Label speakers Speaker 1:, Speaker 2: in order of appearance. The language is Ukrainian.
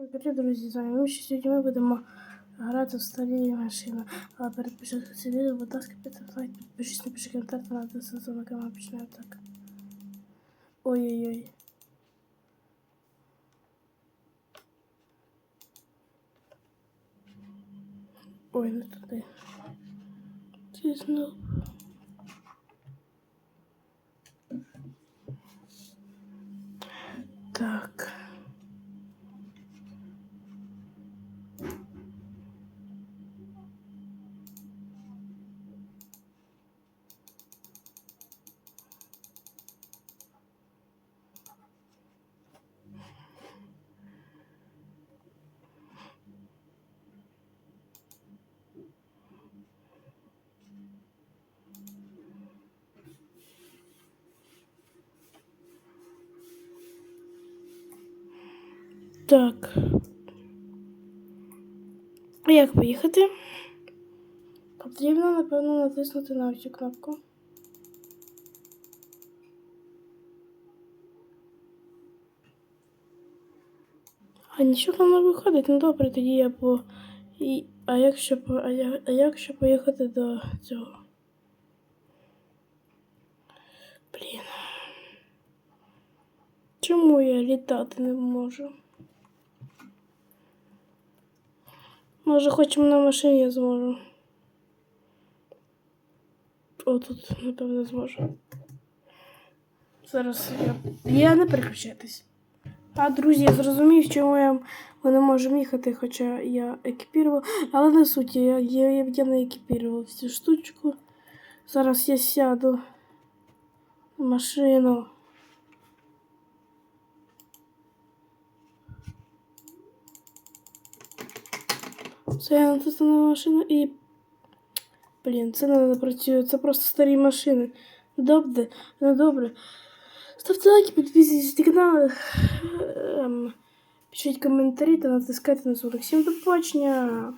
Speaker 1: Всім Привіт, друзі, з вами Миші. Сьогодні ми будемо грати в старі машини. Але перед початком цього відео, будь ласка, підтримайте лайк, підпишись, напиши коментар, та надо сразу на канал почнемо так. Ой-ой-ой. Ой, не туди. Ти знов. Так. А Як поїхати? Потрібно, напевно, натиснути на цю кнопку. А нічого не виходить, ну добре, тоді я по. І... А якщо а, я... а якщо поїхати до цього? Блін. Чому я літати не можу? Може, хоч на машині зможу. О, тут, напевно, зможу. Зараз я, я не переключайтесь. А, друзі, я зрозумів, чому я ми не можемо їхати, хоча я екіпірував. Але не суть, я, я, я не екіпірував цю штучку. Зараз я сяду в машину. Це я натисну на машину і. Блін, це не працює. Це просто старі машини. Добре, не добре. Ставте лайки, підписуйтесь на канал. Ем, пишіть коментарі та натискайте на звук. Всім до побачення!